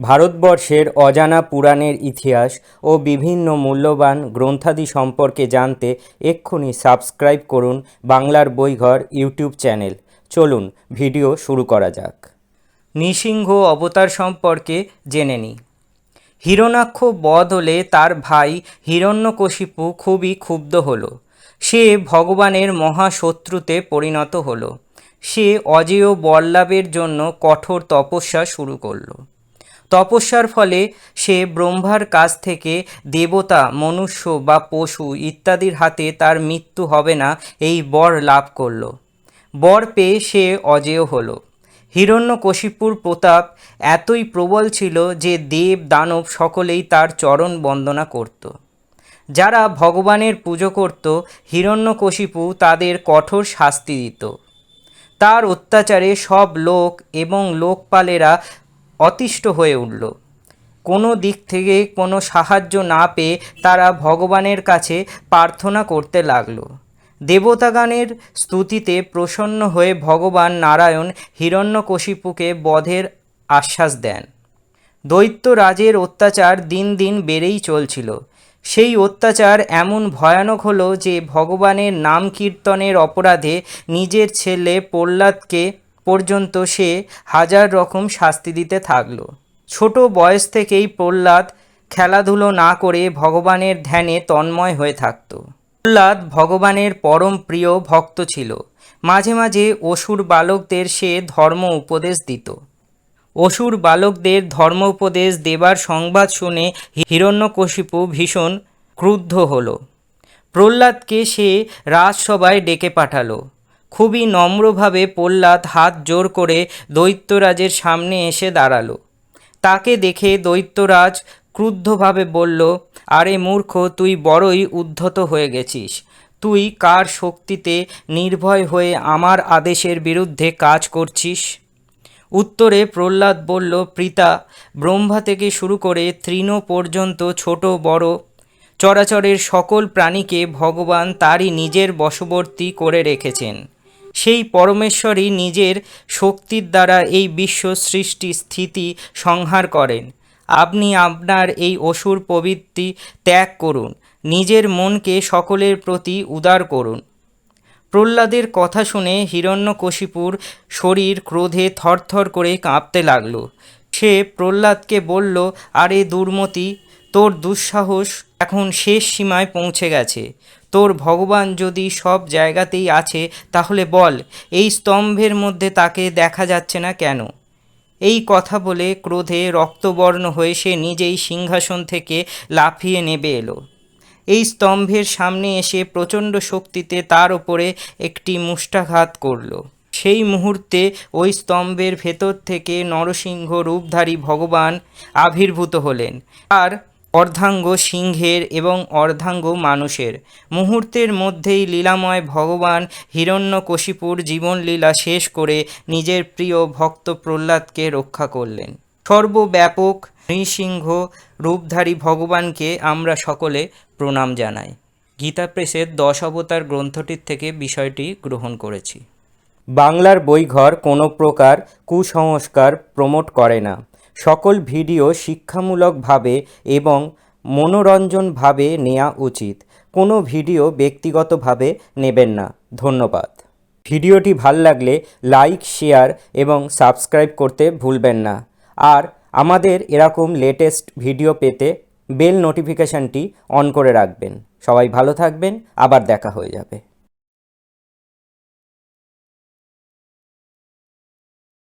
ভারতবর্ষের অজানা পুরাণের ইতিহাস ও বিভিন্ন মূল্যবান গ্রন্থাদি সম্পর্কে জানতে এক্ষুনি সাবস্ক্রাইব করুন বাংলার বইঘর ইউটিউব চ্যানেল। চলুন, ভিডিও শুরু করা যাক। নৃসিংহ অবতার সম্পর্কে জেনে নিই। হিরণাক্ষ বধ হলে তার ভাই হিরণ্যকশিপু খুবই ক্ষুব্ধ হল। সে ভগবানের মহাশত্রুতে পরিণত হল। সে অজেয় বল্লাভের জন্য কঠোর তপস্যা শুরু করল। তপস্যার ফলে সে ব্রহ্মার কাছ থেকে দেবতা, মনুষ্য বা পশু ইত্যাদির হাতে তার মৃত্যু হবে না, এই বর লাভ করল। বর পেয়ে সে অজেয় হলো। হিরণ্যকশিপুর প্রতাপ এতই প্রবল ছিল যে দেব, দানব সকলেই তার চরণ বন্দনা করত। যারা ভগবানের পুজো করত, হিরণ্যকশিপু তাদের কঠোর শাস্তি দিত। তার অত্যাচারে সব লোক এবং লোকপালেরা অতিষ্ঠ হয়ে উঠল। কোনো দিক থেকে কোনো সাহায্য না পেয়ে তারা ভগবানের কাছে প্রার্থনা করতে লাগল। দেবতাগানের স্তুতিতে প্রসন্ন হয়ে ভগবান নারায়ণ হিরণ্যকশিপুকে বধের আশ্বাস দেন। দৈত্যরাজের অত্যাচার দিন দিন বেড়েই চলছিল। সেই অত্যাচার এমন ভয়ানক হলো যে ভগবানের নাম কীর্তনের অপরাধে নিজের ছেলে প্রহ্লাদকে পর্যন্ত সে হাজার রকম শাস্তি দিতে থাকল। ছোট বয়স থেকেই প্রহ্লাদ খেলাধুলো না করে ভগবানের ধ্যানে তন্ময় হয়ে থাকত। প্রহ্লাদ ভগবানের পরম প্রিয় ভক্ত ছিল। মাঝে মাঝে অসুর বালকদের সে ধর্ম উপদেশ দিত। অসুর বালকদের ধর্ম উপদেশ দেবার সংবাদ শুনে হিরণ্যকশিপু ভীষণ ক্রুদ্ধ হল। প্রহ্লাদকে সে রাজসভায় ডেকে পাঠালো। খুবই নম্রভাবে প্রহ্লাদ হাত জোর করে দৈত্যরাজের সামনে এসে দাঁড়াল। তাকে দেখে দৈত্যরাজ ক্রুদ্ধভাবে বলল, আরে মূর্খ, তুই বড়ই উদ্ধত হয়ে গেছিস। তুই কার শক্তিতে নির্ভয় হয়ে আমার আদেশের বিরুদ্ধে কাজ করছিস? উত্তরে প্রহ্লাদ বলল পিতা ব্রহ্মা থেকে শুরু করে তৃণ পর্যন্ত ছোট, বড়, চরাচরের সকল প্রাণীকে ভগবান তারই নিজের বশবর্তী করে রেখেছেন। সেই পরমেশ্বরই নিজের শক্তির দ্বারা এই বিশ্ব সৃষ্টি স্থিতি সংহার করেন। আপনি আপনার এই অসুর প্রবৃত্তি ত্যাগ করুন, নিজের মনকে সকলের প্রতি উদার করুন। প্রহ্লাদের কথা শুনে হিরণ্যকশিপুর শরীর ক্রোধে থরথর করে কাঁপতে লাগল। সে প্রহ্লাদকে বলল, আরে দুর্মতি, তোর দুঃসাহস এখন শেষ সীমায় পৌঁছে গেছে। তোর ভগবান যদি সব জায়গাতেই আছে, তাহলে বল, এই স্তম্ভের মধ্যে তাকে দেখা যাচ্ছে না কেন? এই কথা বলে ক্রোধে রক্তবর্ণ হয়ে সে নিজেই সিংহাসন থেকে লাফিয়ে নেবে এলো। এই স্তম্ভের সামনে এসে প্রচণ্ড শক্তিতে তার ওপরে একটি মুষ্টাঘাত করল। সেই মুহূর্তে ওই স্তম্ভের ভেতর থেকে নরসিংহ রূপধারী ভগবান আবির্ভূত হলেন। আর অর্ধাঙ্গ সিংহের এবং অর্ধাঙ্গ মানুষের। মুহূর্তের মধ্যেই লীলাময় ভগবান হিরণ্যকশিপুর জীবনলীলা শেষ করে নিজের প্রিয় ভক্ত প্রহ্লাদকে রক্ষা করলেন। সর্বব্যাপক নৃসিংহ রূপধারী ভগবানকে আমরা সকলে প্রণাম জানাই। গীতা প্রেসের দশ অবতার গ্রন্থটির থেকে বিষয়টি গ্রহণ করেছি। বাংলার বইঘর কোনো প্রকার কুসংস্কার প্রমোট করে না। সকল ভিডিও শিক্ষামূলকভাবে এবং মনোরঞ্জনভাবে নেওয়া উচিত। কোনো ভিডিও ব্যক্তিগতভাবে নেবেন না। ধন্যবাদ। ভিডিওটি ভালো লাগলে লাইক, শেয়ার এবং সাবস্ক্রাইব করতে ভুলবেন না। আর আমাদের এরকম লেটেস্ট ভিডিও পেতে বেল নোটিফিকেশানটি অন করে রাখবেন। সবাই ভালো থাকবেন। আবার দেখা হয়ে যাবে।